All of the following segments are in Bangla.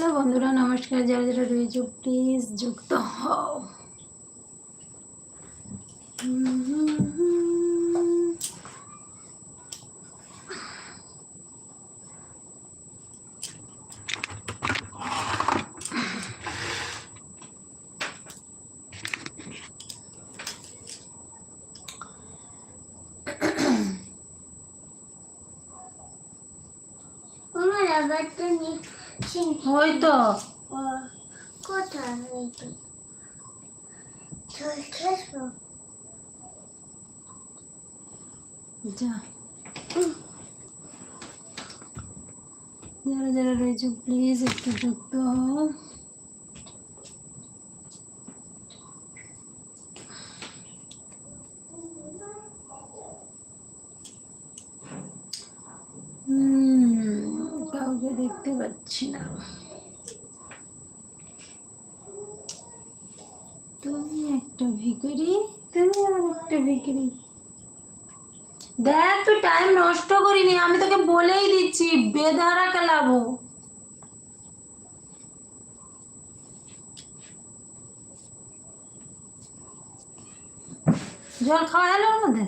হ্যালো বন্ধুরা নমস্কার। যারা যারা রয়েছে প্লিজ যুক্ত হও। আমার আবারটা নিচ্ছি কোথায় যা। যারা যারা রয়েছে প্লিজ একটু যুক্ত হও হুম, কাউকে দেখতে পাচ্ছি না। তুমি একটা ভিখারি তুমি আর একটা ভিখারি দেখ, তুই টাইম নষ্ট করিনি, আমি তোকে বলেই দিচ্ছি, বেধারা খেলাবো জল খাওয়া গেল ওর মধ্যে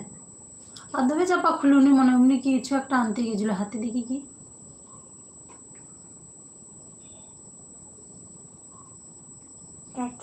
আর দেবে চাপা খুলুনি মনে হয় কিছু একটা আনতে গেছিল হাতে, দেখি কি আমার আগুনি আমার আগুনি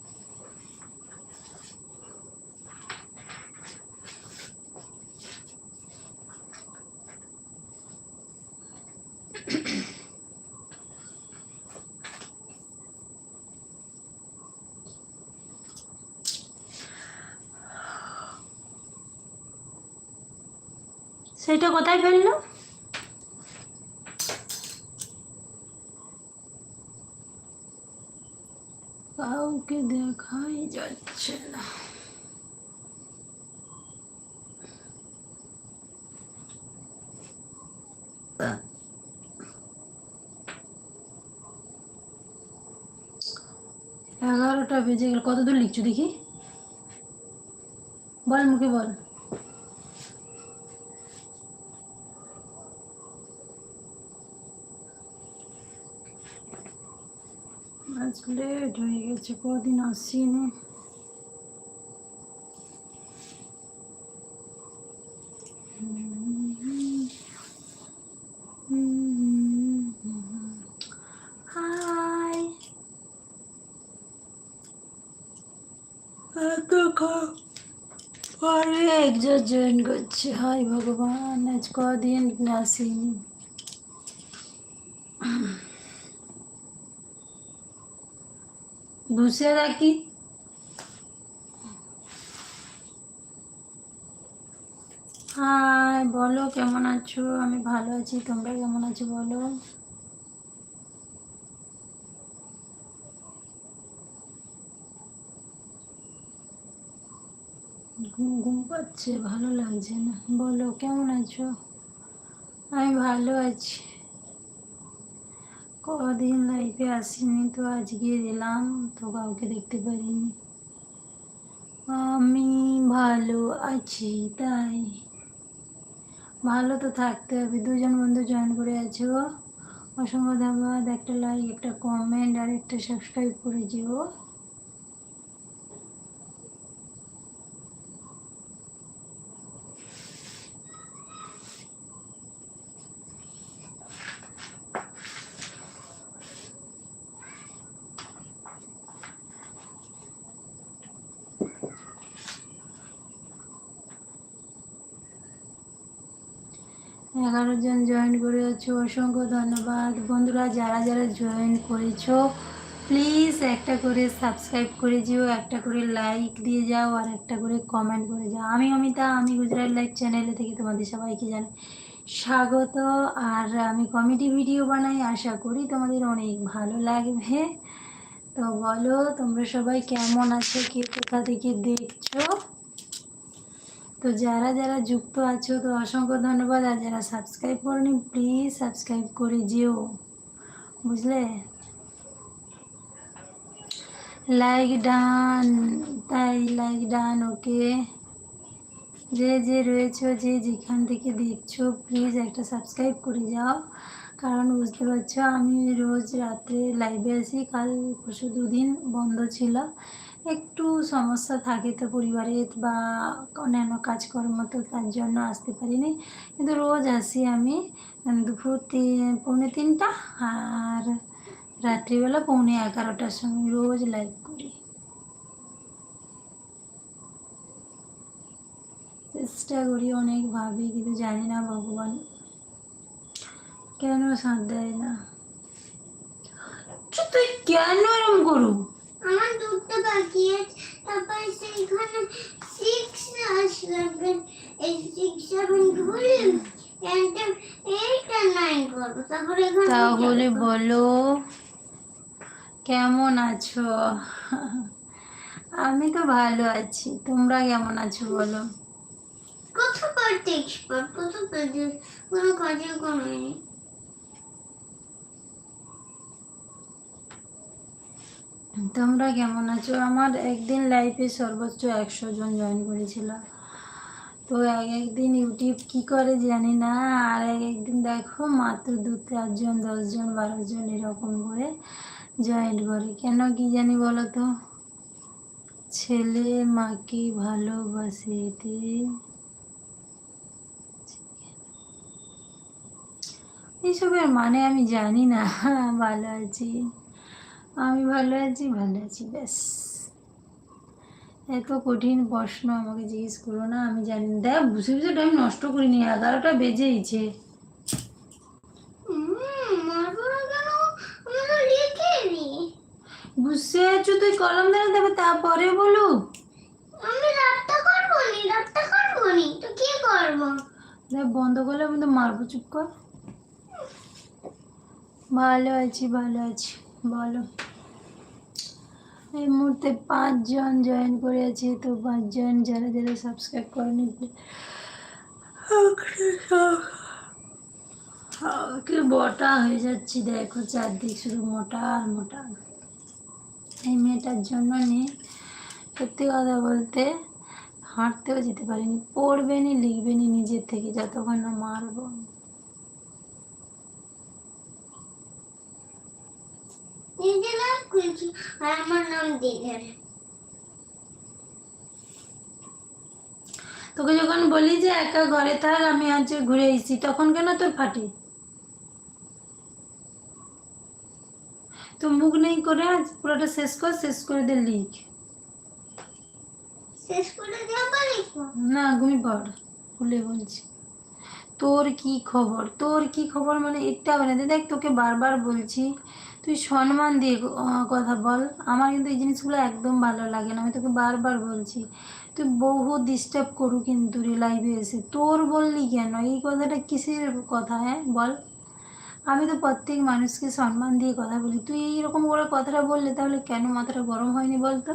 সেটা কোথায় ফেলল? কাউকে দেখাই যাচ্ছে না। এগারোটা বেজে গেল। কত দূর লিখছো দেখি? বল মুখে বল। আজ লেট হয়ে গেছে কদিন আসিনি। পরে একজন জয়েন করছে। হাই ভগবান আজ কদিন আসিনি। বসে রাখি। হাই, বলো কেমন আছো? আমি ভালো আছি, তোমরা কেমন আছো বলো? ঘুম ঘুম পাচ্ছে, ভালো লাগছে না। বলো কেমন আছো? আমি ভালো আছি। কদিন লাইফে আসিনি তো, আজকে এলাম, তো কাউকে দেখতে পারিনি। আমি ভালো আছি, তাই। ভালো তো থাকতে হবে, দুজন বন্ধু জয়েন করে আছো অসংখ্য ধন্যবাদ, একটা লাইক একটা কমেন্ট আর একটা সাবস্ক্রাইব করে যেও এগারো জন জয়েন করে আছো অসংখ্য ধন্যবাদ। বন্ধুরা, যারা যারা জয়েন করেছ প্লিজ একটা করে সাবস্ক্রাইব করে যেও একটা করে লাইক দিয়ে যাও, আর একটা করে কমেন্ট করে যাও। আমি অমিতা, আমি গুজরাট লাইভ চ্যানেলে থেকে তোমাদের সবাইকে জানাই স্বাগত। আর আমি কমেডি ভিডিও বানাই, আশা করি তোমাদের অনেক ভালো লাগবে। তো বলো, তোমরা সবাই কেমন আছো? কে কোথা থেকে দেখছ? তো যারা যারা যুক্ত আছো, তো অসংখ্য ধন্যবাদ। আর যারা সাবস্ক্রাইব করনি প্লিজ সাবস্ক্রাইব করে যেও। বুঝলে? লাইক ডান তাই লাইক ডান ওকে যে যে রয়েছো, যে যেখান থেকে দেখছ প্লিজ একটা সাবস্ক্রাইব করে যাও। কারণ বুঝতে পারছ, আমি রোজ রাত্রে লাইভে আসি কাল পরশু দুদিন বন্ধ ছিল। একটু সমস্যা থাকে তো পরিবারে বা অন্যান্য কাজকর্ম তো তার জন্য আসতে পারিনি। কিন্তু রোজ আসি আমি দুপুর পৌনে তিনটা আর রাত্রিবেলা পৌনে এগারোটার সময় রোজ লাইভ করি। চেষ্টা করি অনেক ভাবি কিন্তু জানি না ভগবান কেন সাথ দেয় না। আচ্ছা, তুই কেন এরম করু? আমার দুটো বাকি আছে। তারপরে সেইখানে সিক্স আসবে এই সিক্স সেভেন তারপরে তাহলে বলো কেমন আছো? আমি তো ভালো আছি। তোমরা কেমন আছো বলো? কত পারতে এক্সপার্ট কত কাজে কোনো কাজে কমেনি তোমরা কেমন আছো? আমার একদিন লাইফে সর্বোচ্চ একশো জন জয়েন করেছিল। তো এক একদিন ইউটিউব কি করে জানি না, আর এক একদিন দেখো মাত্র দু চারজন দশজন বারো জন এরকম করে জয়েন করে। কেন কি জানি বলো তো? ছেলে মাকে ভালোবাসে এইসবের মানে আমি জানি না, ভালো আছি। আমি ভালো আছি ভালো আছি ব্যাস। এত কঠিন প্রশ্ন আমাকে জিজ্ঞেস করো না আমি জানি দেখ বুঝে বুঝে টাইম নষ্ট করিনি এগারোটা বেজেইছে বুঝতে আছো তুই কলম ধরে দেবে তারপরে বলো। আমি রাতটা করব নি রাতটা করব নি তো কি করব? দেখ বন্ধ করলে আমি তো মারবো চুপ কর। ভালো আছি ভালো আছি। বলো। এই মুহূর্তে পাঁচজন জয়েন করে আছে তো পাঁচজন যারা যারা সাবস্ক্রাইব করেনি কি মোটা হয়ে যাচ্ছি, দেখো চারদিক শুধু মোটা আর মোটা। এই মেয়েটার জন্য নিয়ে সত্যি কথা বলতে হাঁটতেও যেতে পারিনি পড়বে নি লিখবে নি নিজের থেকে, যতক্ষণ না মারবো নিজে নাম খুলছি আর আমার নাম দিঘের তোকে যখন বলি যে একা ঘরে থাক আমি আজ ঘুরে এসেছি তখন কেন তোর ফাটে? তো মুখ নেই করে আজ পুরোটা শেষ কর শেষ করে দে লিখ। শেষ করে না ঘুমি পড় খুলে বলছি। তোর কি খবর? তোর কি খবর মানে এটা হবে না দেখ তোকে বারবার বলছি তুই সম্মান দিয়ে কথা বল। আমার কিন্তু এই জিনিসগুলো একদম ভালো লাগে না। আমি তোকে বারবার বলছি, তুই বহু ডিস্টার্ব করু কিন্তু রে লাইভে এসে। তোর বললি কেন? এই কথাটা কিসের কথা হ্যাঁ? বল। আমি তো প্রত্যেক মানুষকে সম্মান দিয়ে কথা বলি। তুই এইরকম করে কথাটা বললে তাহলে কেন মাথাটা গরম হয়নি বলতো?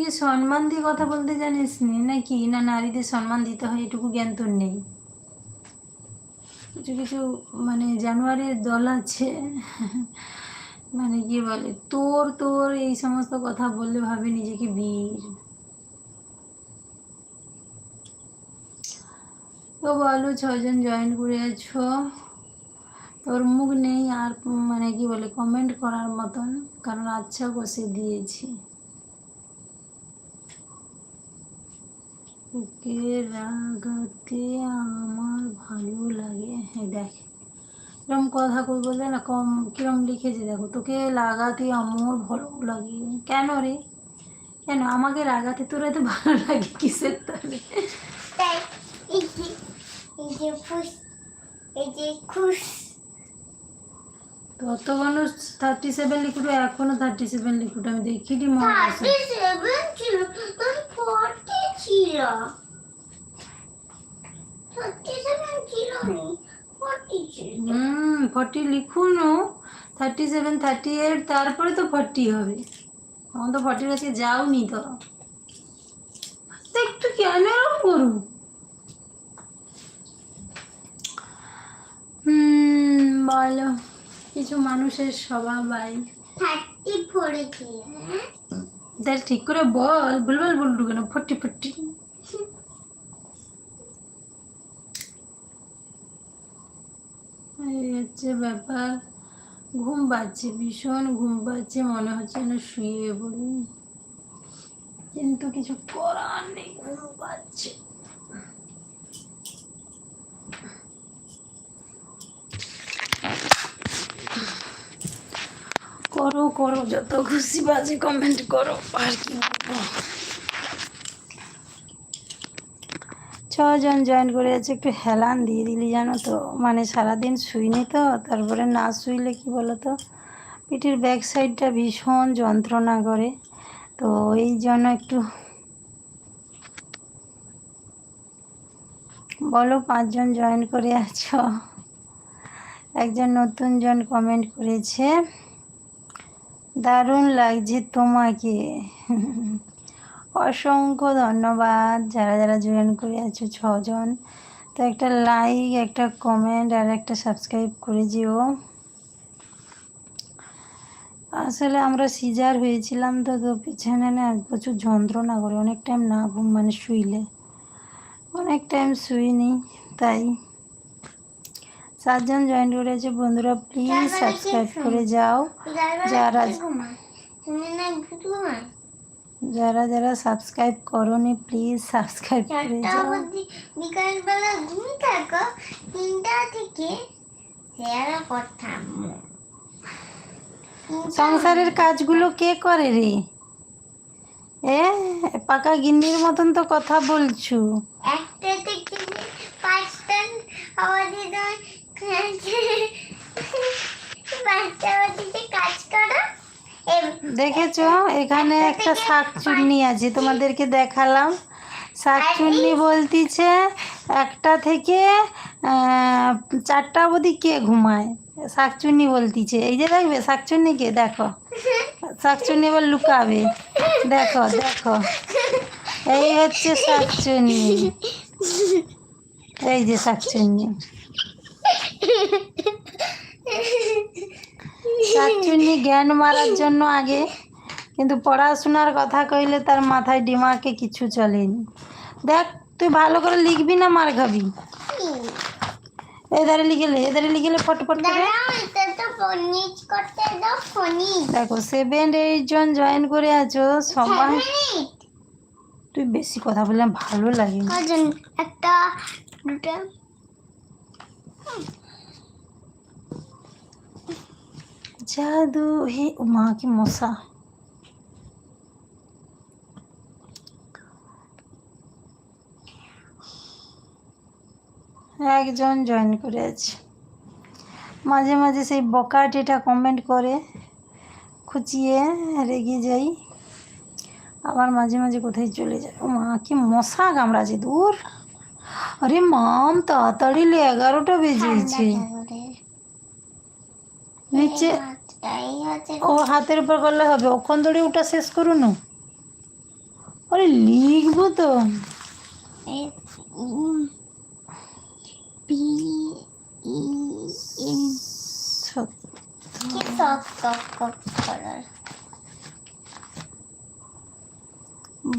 তুই সম্মান দিয়ে কথা বলতে জানিস নি নাকি? না নারীদের সম্মান দিতে হয় এটুকু জ্ঞান তোর নেই? কিছু কিছু মানে জানুয়ারির দল আছে মানে কি বলে, তোর তোর এই সমস্ত কথা বললে ভাবে নিজেকে বীর। তো বলো ছজন জয়েন করে আছো তোর মুখ নেই আর মানে কি বলে কমেন্ট করার মতন, কারণ আচ্ছা কষে দিয়েছি। তোকে রাগাতে আমার ভালো লাগে। এই দেখ এরকম কথা কই বলতে না কম কিরম লিখেছে দেখো তোকে লাগাতে আমার ভালো লাগে। কেন রে? কেন? আমাকে রাগাতে তোর এত ভালো লাগে কিসের তাহলে? তত মানুষ থার্টি সেভেন লিখুটো এখনও থার্টি সেভেন লিখুটো আমি দেখিনি মনে আছে ছিল? তখন ফোরটি হুম লিখুন থার্টি সেভেন থার্টি এইট তারপরে তো ফর্টি হবে। এখন তো ফর্টির কাছে যাওনি তো। একটু কেন এরকম করু হুম বলো। কিছু মানুষের স্বভাব থার্টি ফোরে হ্যাঁ? তাহলে ঠিক করে বল বুলবুল বুল কেন না ফটি ফটি হচ্ছে ব্যাপার। ঘুম পাচ্ছে, ভীষণ ঘুম পাচ্ছে, মনে হচ্ছে না শুয়ে পড়ি। কিন্তু কিছু করার নেই, ঘুম পাচ্ছে। করো করো, যত খুশি বাজে কমেন্ট করো, আর কি ছজন জয়েন করে আছে একটু হেলান দিয়ে দিলি জানো তো? মানে সারাদিন শুইনি তো, তারপরে না শুইলে কি বলো তো পিঠের ব্যাক সাইডটা ভীষণ যন্ত্রণা করে। তো এই জন্য একটু বলো, পাঁচজন জয়েন করে আছো? একজন নতুন জন কমেন্ট করেছে। দারুণ লাগছে তোমাকে। অসংখ্য ধন্যবাদ। যারা যারা জয়েন করে আছো ছজন। তো একটা লাইক একটা কমেন্ট আর একটা সাবস্ক্রাইব করে যেও। আসলে আমরা সিজার হয়েছিলাম তো তো পিছনে না প্রচুর যন্ত্রণা করে অনেক টাইম না ঘুম মানে শুইলে। অনেক টাইম শুইনি, তাই। সাতজন জয়েন করেছে বন্ধুরা প্লিজ সাবস্ক্রাইব করে যাও। যারা যারা যারা সাবস্ক্রাইব করনি প্লিজ সাবস্ক্রাইব করে যাও। বিকালবেলা ঘুমিয়ে থাকো তিনটা থেকে শেয়ার করতাম সংসারের কাজগুলো কে করে রে? এ পাকা গিন্নির মতন তো কথা বলছু। একটা থেকে পাঁচটা অবধি পাঁচটা দেখেছ? এখানে একটা শাক চুন্নি আছে, তোমাদেরকে দেখালাম। শাক চুন্নি বলতিছে, একটা থেকে চারটা অবধি কে ঘুমায়? শাক চুন্নি বলতিছে। এই যে দেখবে, শাক চুন্নিকে, দেখো। শাক চুন্নি এবার লুকাবে। দেখো দেখো। এই হচ্ছে শাক চুন্নি। এই যে শাক চুন্নি। শাকচুন্নি জ্ঞান মারার জন্য আগে। কিন্তু পড়াশোনার কথা কইলে তার মাথায় ডিমাকে কিছু চলেনি। দেখ তুই ভালো করে লিখবি না মার খাবি এধারে লিখেলে এধারে লিখেলে ফটফট করে। দেখো সেভেন এইট জন জয়েন করে আছো সবাই তুই বেশি কথা বললে ভালো লাগে। একটা দুটা। জাদু হে ও মা কি মশা একজন জয়েন করে আছে মাঝে মাঝে সেই বকাটিটা কমেন্ট করে খুঁচিয়ে রেগে যাই। আবার মাঝে মাঝে কোথায় চলে যায়। ও মা কি মশা কামড়াছে দূর। আরে মাম তাড়াতাড়ি এগারোটা বেজেছে নিচে ও হাতের উপর করলে হবে। ওখান ধরে ওটা শেষ করুন আরে লিখব তো।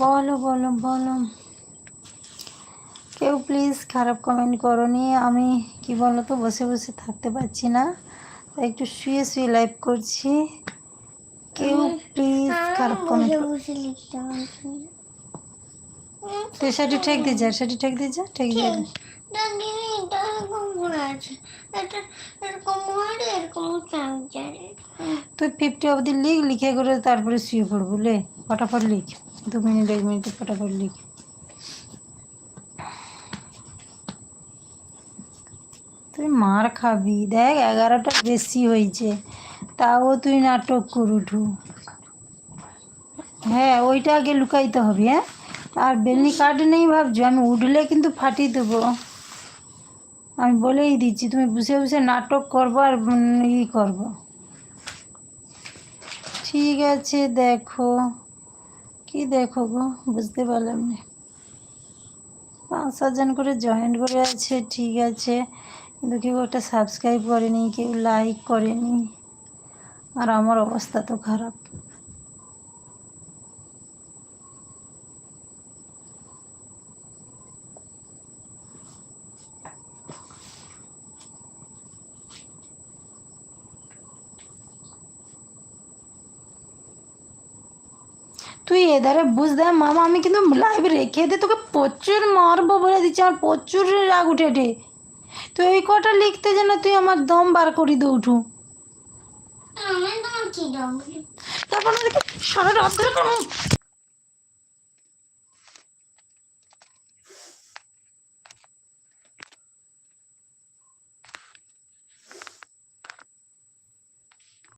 বলো বলো বলো। কেউ প্লিজ খারাপ কমেন্ট করনি। আমি কি বলো তো বসে বসে থাকতে পারছি না। তাই একটু শুয়ে শুয়ে লাইভ করছি। কেউ প্লিজ খারাপ কমেন্ট তুই সেটি ঠেক দিয়ে যা সেটি ঠেক দিয়ে যা ঠেক দিয়ে তুই ফিফটি অবধি লিখ লিখে করে তারপরে শুয়ে পড়ব লে। ফটাফট লিখ। দু মিনিট এক মিনিট ফটাফট লিখ। মার খাবি? দেখ এগারোটা বেশি হয়েছে। তাও তুই নাটক করে উঠু হ্যাঁ ওইটা আগে লুকাইতে হবে হ্যাঁ? আর বেলনি কার্ড নেই ভাবছ? আমি উঠলে কিন্তু ফাটিয়ে দেবো। আমি বলেই দিচ্ছি, তুমি বসে বসে নাটক করব আর ই করব। ঠিক আছে, দেখো। কি দেখো গো? বুঝতে পারলাম না। পাঁচ সাতজন করে জয়েন করে আছে, ঠিক আছে। কিন্তু কেউ একটা সাবস্ক্রাইব করেনি, কেউ লাইক করেনি। আর আমার অবস্থা তো খারাপ। তুই এধারে বুঝতে মামা, আমি কিন্তু লাইভ রেখে দে, তোকে প্রচুর মারবো বলে দিচ্ছি, আমার প্রচুর রাগ উঠে উঠে এই কটা লিখতে যেন তুই আমার দম বার করি দে উঠু। আমি তোমার কি দাম? তারপর সারা রাত ধরে